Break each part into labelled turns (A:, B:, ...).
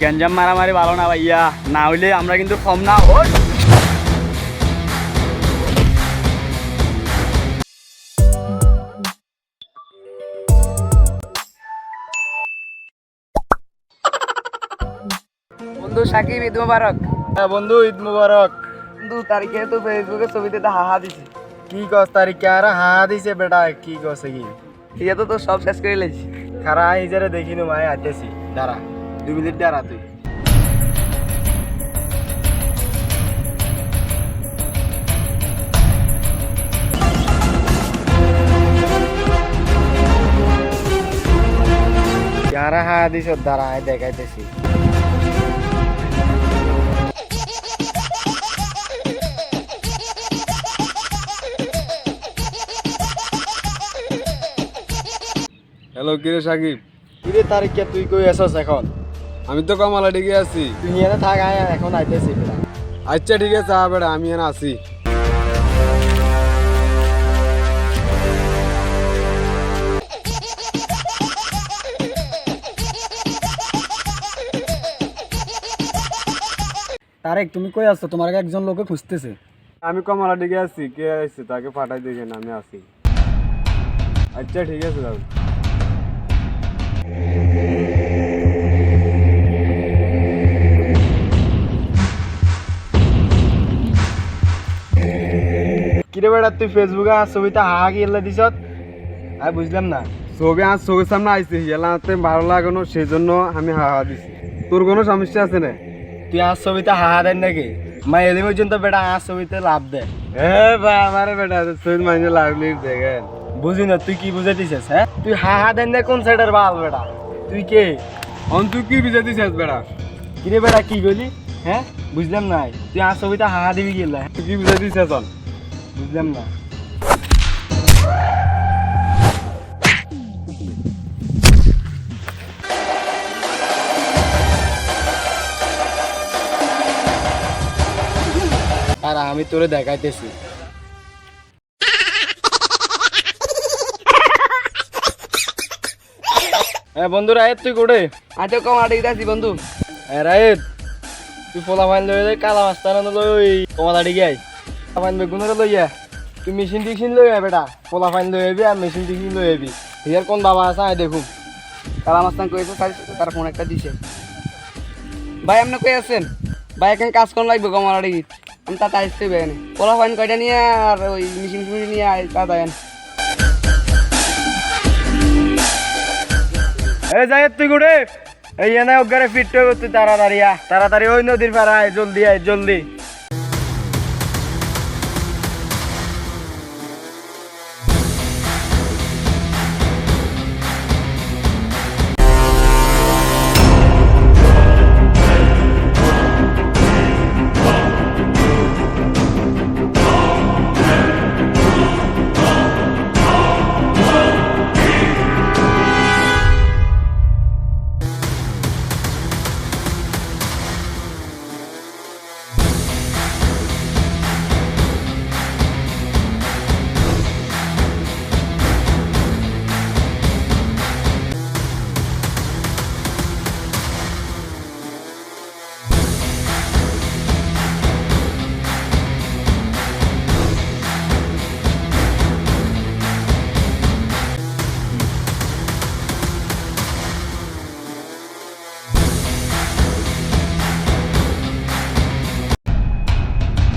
A: গ্যাঞ্জাম মারামারি ভালো না ভাইয়া। না হইলে আমরা কিন্তু কম না ওই।
B: বন্ধু সাকিব ঈদ মুবারক।
C: হ্যাঁ বন্ধু ঈদ মুবারক।
B: দু তারিখে তো ফেসবুকে ছবিতে তো হাহা দিছে।
C: কি কস তারিখে? আর হা দিছে বেটা কি কি
B: তো তো সব শেষ করে লেছি
C: খারা দেখিনু মাই আইতেছি দাঁড়া। দুই মিনিট দাঁড়া তুই কারা হা দিছ দাঁড়া আয় দেখাইতেছি
D: হ্যালো কিরে সাকিব
C: কিরে তারিখে তুই কই আসস এখন
D: আমি তো কমালা ডিগে আছি।
C: তুই নিয়ে থাক আয় এখন আইতেছি
D: আচ্ছা ঠিক আছে আ বেড়া আমি এখানে আছি।
C: তারেক তুমি কই আসছো তোমার একজন লোকে খুঁজতেছে।
D: আমি কমালা ডিগে আছি কে আসছে তাকে পাঠাই দেখেন আমি আছি। আচ্ছা ঠিক আছে দাদা
C: কিরে বেটা তুই ফেসবুকে আর ছবিটা হাহা কি এলে দিছত আমি বুঝলাম না।
D: ছবি আর চোখের সামনে আইছে হিয়ালাতে ভালো লাগানো সেই জন্য আমি হাওয়া দিছি। তোর কোনো সমস্যা আছে না?
C: তুই আর ছবিতে হাহা দেন নাকি? মা এলি পর্যন্ত বেটা আর ছবিতে লাভ দে।
D: এ ভাই আমার বেটা ছবি মাইনে লাগলি দেখেন।
C: বুঝি না তুই কি বুঝে দিছিস হ্যাঁ? তুই হাহা দেন না কোন সাইডের বাল বেটা? তুই কে?
D: অন তুই কি বিজয় দিছিস বেড়া
C: কিরে বেটা কি বলি হ্যাঁ? বুঝলাম না তুই আর ছবিতে হাহা দিবি গেলে
D: তুই কি বিজয় দিছিস অন?
C: বুঝলাম না। আর আমি তোরে দেখাইতেছি। হ্যাঁ বন্ধু রায়েত তুই কোটে
B: আজ কম আটে দিতেছি বন্ধু।
C: হ্যাঁ রায়েত তুই ফোলা ফাইন লই কালা মাস্তানা লই কমলা দিকে আই ফাইন বেগুনের লইয়া তুই মেশিন টিশিন লই আয় বেটা। ফোলা ফাইন লই আবি আর মেশিন টিশিন লই আবি হিয়ার কোন বাবা আছে আয় দেখুন।
B: কালা মাস্তান কয়েছে তার ফোন একটা দিছে। ভাই, আপনি কই আছেন? ভাই এখন কাজ কোন লাগবে গীত আমি তাতে আসতে বেনে পোলা ফাইন কয়টা নিয়ে আর ওই মিশিং ফিশিং নিয়ে আয় তা দেন
C: এই যাই তুই কোটে এই এনে ওগারে ফিট তুই তাড়াতাড়ি আ তাড়াতাড়ি ওই নদীর পাড়া আয় জলদি আয় জলদি।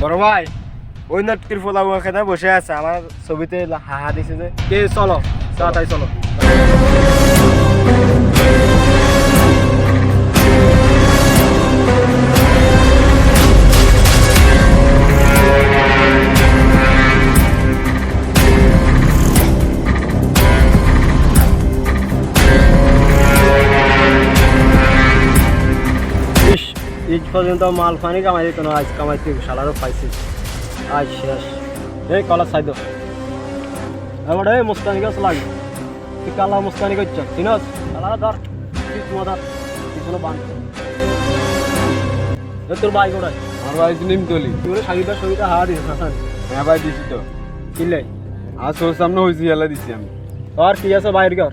C: বড় ভাই, ওই নটকির ফোলা ওখানে বসে আছে, আমার ছবিতে হাহা দিছে যে। কে চলো চলো। ঈদ পর্যন্ত মাল ফানি কামাই দিত না আজ কামাইতে শালারও পাইছি। আজ শেষ। এই কলা সাইদ এবার এই মুস্তানি গাছ লাগে তুই কালা মুস্তানি করছ চিনস কালা ধর মদার বান তোর ভাই গোড়ায়
D: আমার ভাই নিমতলি।
C: তুই সাগিদার সবিতা হাওয়া দিস হাসান
D: হ্যাঁ ভাই দিছি তো।
C: কিনলে
D: আর চোখের সামনে হয়েছি দিছি আমি।
C: আর কি আছে বাইর কর।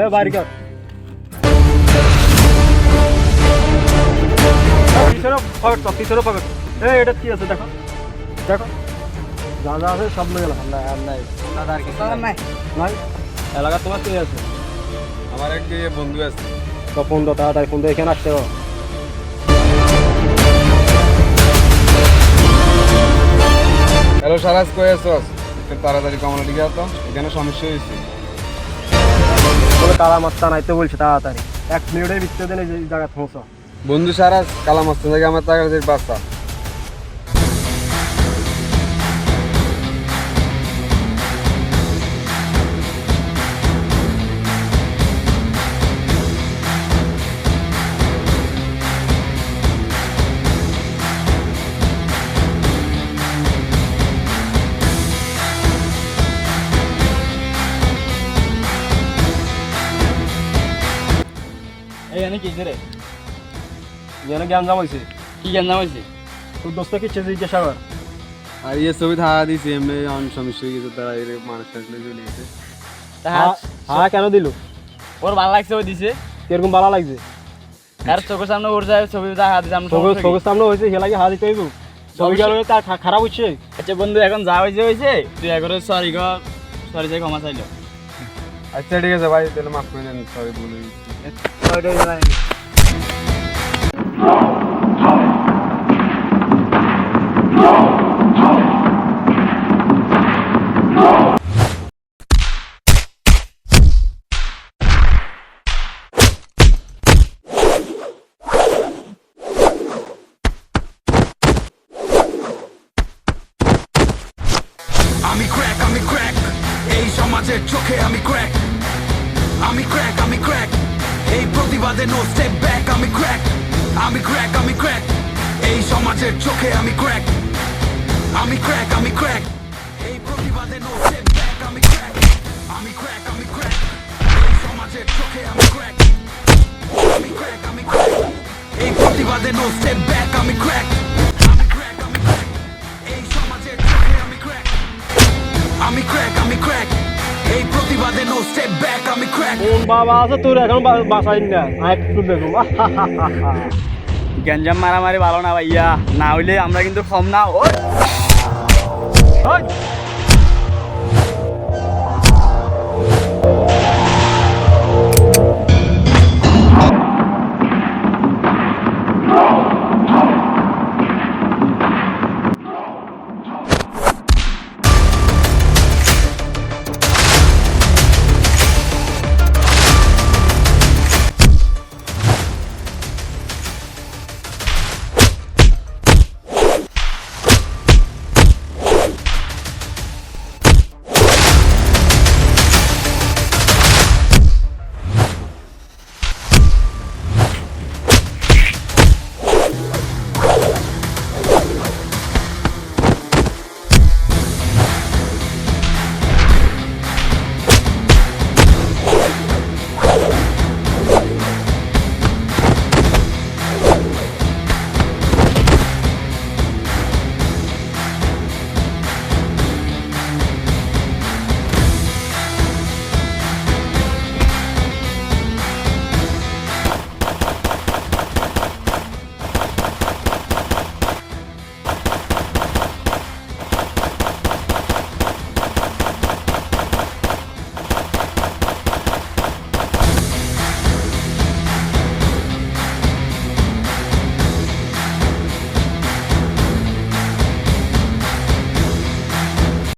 C: এ বাইর কর।
E: পকেট পকেট এই এটা কি আছে? দেখো। দেখো। যা যা আছে সব নিয়ে গেলাম
A: আল্লাহ আল্লাহ দাদা আর কিছু
B: নাই।
E: নাই। এলাকা তোমার কি আছে?
D: আমার এক বন্ধু আছে।
E: তো ফোন দাও তাড়াতাড়ি ফোন এখানে আসতে হবে।
D: হ্যালো সারাজ তাড়াতাড়ি কমলা দিকে তো এখানে সমস্যা হয়েছে।
E: বলে কালা মাস্তা নাইতে বলছে তাড়াতাড়ি। এক মিনিটের ভিতরে দিন এই জায়গায় পৌঁছো
D: বন্ধু সারাজ কালা মাস্তান থেকে আমার তাড়াতাড়ি বাস্তা
A: এই এনে কি রে?
E: যেন জ্ঞান জাম হয়েছে
A: কি জ্ঞান জাম হয়েছে
E: তোর দোস্ত কি চেয়ে জিজ্ঞাসা কর।
D: আর ইয়ে ছবি থাকা দিছি এমনি অনেক সমস্যা হয়ে গেছে তারা এর মানুষ আসলে চলে গেছে।
E: হ্যাঁ হ্যাঁ কেন দিল?
A: ওর ভালো লাগছে ওই দিছে।
E: কীরকম ভালো লাগছে?
A: আর চোখের সামনে ওর যায় ছবি
E: চোখের সামনে হয়েছে সে লাগে হাত দিতে হইব। ছবি গেল তার খারাপ হচ্ছে
A: আচ্ছা বন্ধু এখন যা হয়েছে হয়েছে তুই একবারে সরি কর সরি যাই ক্ষমা চাইলো।
D: আচ্ছা ঠিক আছে ভাই তাহলে মাফ করে দেন সরি বলে
F: আমি ক্র্যাক আমি ক্র্যাক এই সমাজের চোখে আমি ক্র্যাক আমি ক্র্যাক আমি ক্র্যাক এই প্রতিবাদে নো স্টেপ ব্যাক আমি ক্র্যাক আমি ক্র্যাক আমি ক্র্যাক এই সমাজের চোখে আমি ক্র্যাক আমি ক্র্যাক আমি ক্র্যাক এই প্রতিবাদে নো স্টেপ ব্যাক আমি ক্র্যাক আমি ক্র্যাক আমি ক্র্যাক এই সমাজের চোখে আমি ক্র্যাক আমি ক্র্যাক আমি ক্র্যাক এই প্রতিবাদে নো স্টেপ প্রতিবাদে step back, ব্যাক আমি crack.
E: কোন বাবা আছে? তোর এখন বাসাই না। আর একটু দেখুন।
A: গ্যাঞ্জাম মারামারি ভালো না ভাইয়া। না হইলে আমরা কিন্তু কম না। ও
E: ওই